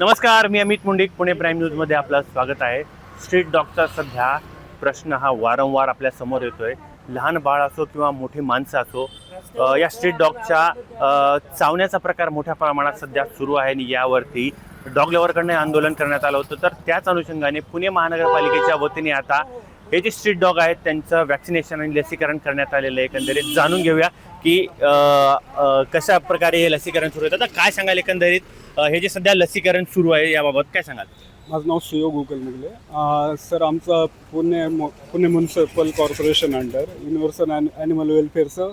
नमस्कार मी अमित मुंडिक पुणे प्राईम न्यूजमध्ये आपलं स्वागत आहे. स्ट्रीट डॉगचा सध्या प्रश्न हा वारंवार आपल्यासमोर येतोय. लहान बाळ असो किंवा मोठी माणसं असो या स्ट्रीट डॉगच्या चावण्याचा प्रकार मोठ्या प्रमाणात सध्या सुरू आहे आणि यावरती डॉग लवरकडनं आंदोलन करण्यात आलं होतं. तर त्याच अनुषंगाने पुणे महानगरपालिकेच्या वतीने आता हे जे स्ट्रीट डॉग आहेत त्यांचं वॅक्सिनेशन आणि लसीकरण करण्यात आलेलं आहे. एकंदरीत जाणून घेऊया की कशा प्रकारे हे लसीकरण सुरू आहे आता काय सांगाल एकंदरीत? हे जे सध्या लसीकरण सुरू आहे याबाबत काय सांगाल? माझं नाव सुयोग उकल मुगले सर आमचं Pune Pune municipal corporation under universal animal वेलफेअरचं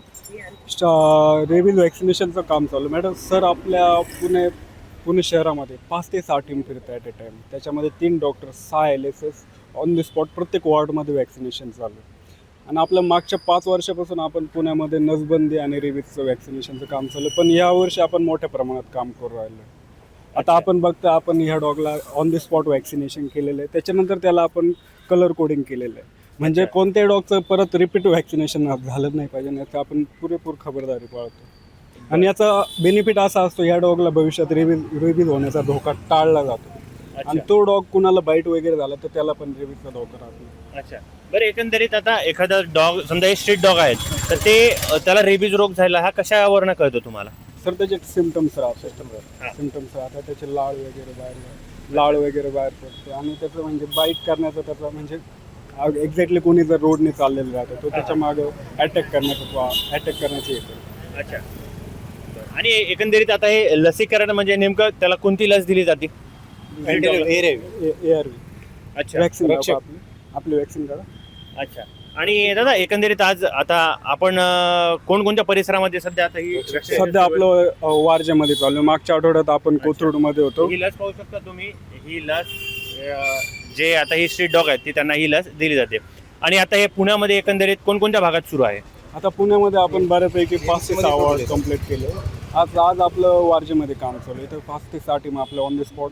rabies वॅक्सिनेशनचं काम चालू आहे. मॅडम सर आपल्या पुणे पुणे शहरामध्ये पाच ते सहा टीम फिरत ॲट ए टाईम त्याच्यामध्ये तीन डॉक्टर सहा L S S on the spot प्रत्येक वॉर्डमध्ये वॅक्सिनेशन चालू आणि आपल्या मागच्या पाच वर्षापासून आपण पुण्यामध्ये नसबंदी आणि रेबीजचं वॅक्सिनेशनचं काम चालू पण यावर्षी आपण मोठ्या प्रमाणात काम करू राहिलो आता आपण बघता आपण ह्या डॉगला ऑन द स्पॉट वॅक्सिनेशन केलेलं आहे. त्याच्यानंतर त्याला आपण कलर कोडिंग केलेलं आहे. म्हणजे. कोणत्याही डॉगचं परत रिपीट वॅक्सिनेशन झालं नाही पाहिजे याचा आपण पुरेपूर खबरदारी पाळतो. आणि याचा बेनिफिट असा असतो या डॉगला भविष्यात रेबीज रेबीज होण्याचा धोका टाळला जातो. आणि तो डॉग कुणाला बाईट वगैरे झाला तर त्याला पण रेबीजचा धोका राहत. अच्छा. बरं एकंदरीत आता एखादा डॉग समजा हे स्ट्रीट डॉग आहेत तर ते अ, त्याला रेबीज रोग झाला हा कशावरनं कळतो तुम्हाला? सर त्याचे सिमटम्स राहतात हा. सिमटम्स राहतात त्याचे लाळ वगैरे बाहेर लाळ वगैरे बाहेर पडते. आणि त्याचं म्हणजे बाईट करण्याचा त्याचा म्हणजे एक्झॅक्टली कोणी जर रोडने चाललेलं राहतं तो त्याच्या मागं अटॅक करण्याचा अटॅक करण्याचे येतो अच्छा. आणि एकंदरीत आता हे लसीकरण म्हणजे नेमकं त्याला कोणती लस दिली जाते? अच्छा वॅक्सिन रक्षक. आपली आपली वॅक्सिन काढा. अच्छा. आणि दादा एकंदरीत आज आता आपण अ, कोणकोणत्या परिसरामध्ये सध्या आता ही सध्या आपलं अ, वारजेमध्ये चालू आहे. मागच्या आठवड्यात आपण कोथरूडमध्ये होतो. ही लस पाहू शकता तुम्ही. ही लस अ, जे आता ही स्ट्रीट डॉग आहेत ती त्यांना ही लस दिली जाते. आणि आता हे पुण्यामध्ये एकंदरीत कोणकोणत्या भागात सुरू आहे? आता पुण्यामध्ये आपण बऱ्यापैकी पाच ते सहा वॉर्ड कंप्लीट केले. आज आज आपलं वारजेमध्ये काम चालू आहे. इथं पाच ते सहा टीम आपलं ऑन द स्पॉट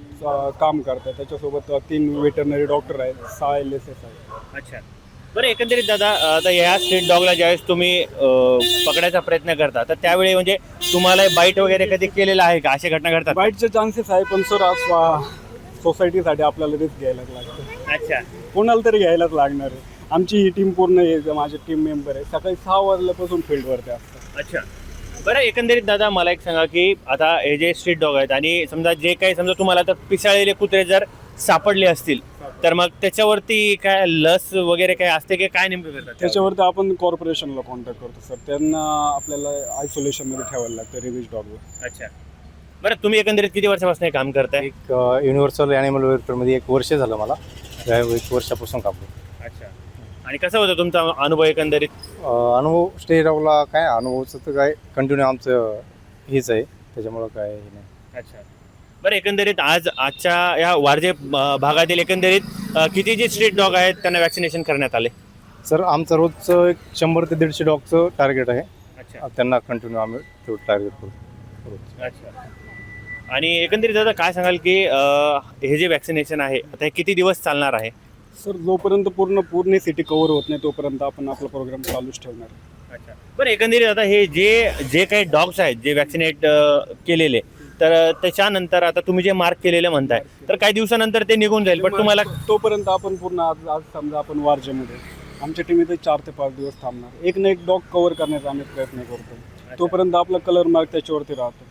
काम करतात त्याच्यासोबत तीन वेटरनरी डॉक्टर आहेत. सहा एल एस एस आहेत. अच्छा. बरं एकंदरीत दादा आता या स्ट्रीट डॉगला ज्यावेळेस तुम्ही पकडायचा प्रयत्न करता तर त्यावेळी म्हणजे तुम्हाला बाईट वगैरे कधी केलेला आहे का? अशा घटना घडतात बाईटचे चान्सेस आहे पण सर आज सोसायटीसाठी आपल्याला रिस्क घ्यायलाच लागतं. अच्छा. कोणाला तरी घ्यायलाच लागणार आहे. आमची ही टीम पूर्ण आहे माझे टीम मेंबर आहे सकाळी सहा वाजल्यापासून फील्डवरती असतात. अच्छा. बरं एकंदरीत दादा मला एक सांगा की आता हे जे स्ट्रीट डॉग आहेत आणि समजा जे काही समजा तुम्हाला तर पिसाळलेले कुत्रे जर सापडले असतील तर मग त्याच्यावरती काय लस वगैरे काय असते की काय नेमकं करतात? त्याच्यावरती आपण कॉर्पोरेशनला कॉन्टॅक्ट करतो सर. त्यांना आपल्याला आयसोलेशनमध्ये ठेवायला लागतं रिव्हिज डॉगवर अच्छा. बरं तुम्ही एकंदरीत किती वर्षापासून हे काम करताय? एक युनिव्हर्सल ॲनिमल वेलफेअरमध्ये एक वर्ष झालं मला. या एक वर्षापासून कापलो अच्छा आणि कसं होतं तुमचा अनुभव एकंदरीत? अं, अनुभव स्टे रावला काय? अनुभवचं तर काय कंटिन्यू आमचं हेच आहे. त्याच्यामुळं काय हे नाही. अच्छा. बरं एकंदरीत आज आजच्या या वारजे अं, भागातील एकंदरीत अं, किती जे स्ट्रीट डॉग आहेत त्यांना वॅक्सिनेशन करण्यात आले? सर आमचं रोजचं एक शंभर ते दीडशे डॉगचं टार्गेट आहे. अच्छा. त्यांना कंटिन्यू आम्ही टार्गेट करू. रोज अच्छा. आणि एकंदरीत दादा काय सांगाल की अं, हे जे वॅक्सिनेशन आहे आता हे किती दिवस चालणार आहे? सर जोपर्यंत पूर्ण पूर्ण सिटी कव्हर होत नाही तोपर्यंत आपण आपला प्रोग्राम चालूच ठेवणार. आहे. अच्छा. बरं एकंदरीत आता हे जे जे काही डॉग्स आहेत जे वॅक्सिनेट केलेले तर त्याच्यानंतर आता तुम्ही जे मार्क केलेले म्हणताय तर काही दिवसानंतर ते निघून जाईल पण तुम्हाला तोपर्यंत आपण पूर्ण आज आज समजा आपण वारजेमध्ये आमच्या टीम इथे चार ते पाच दिवस थांबणार. एक ना एक डॉग कव्हर करण्याचा आम्ही प्रयत्न करतो. तोपर्यंत आपला कलर मार्क त्याच्यावरती राहतो.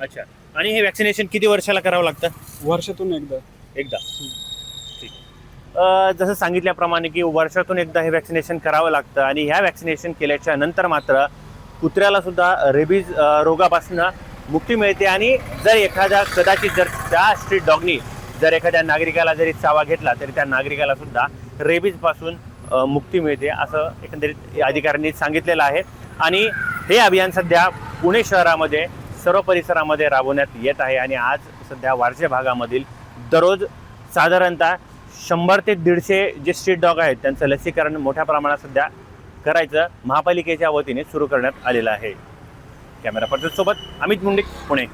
अच्छा. आणि हे वॅक्सिनेशन किती वर्षाला करावं लागतं? वर्षातून एकदा. एकदा. जसं सांगितल्याप्रमाणे की वर्षातून एकदा हे वॅक्सिनेशन करावं लागतं आणि ह्या वॅक्सिनेशन केल्याच्यानंतर मात्र कुत्र्याला सुद्धा रेबीज रोगापासून मुक्ती मिळते आणि जर एखाद्या कदाचित जर त्या स्ट्रीट डॉगनी जर एखाद्या नागरिकाला जरी चावा घेतला तरी त्या नागरिकाला सुद्धा रेबीजपासून मुक्ती मिळते असं एकंदरीत अधिकाऱ्यांनी सांगितलेलं आहे. आणि हे अभियान सध्या पुणे शहरामध्ये सर्व परिसरामध्ये राबवण्यात येत आहे आणि आज सध्या वारजे भागामधील दररोज साधारणतः शंभर ते दीडशे जे स्ट्रीट डॉग आहेत त्यांचं लसीकरण मोठ्या प्रमाणात सध्या करायचं महापालिकेच्या वतीने सुरू करण्यात आलेलं आहे. कॅमेरा पर्सन सोबत अमित मुंडे पुणे.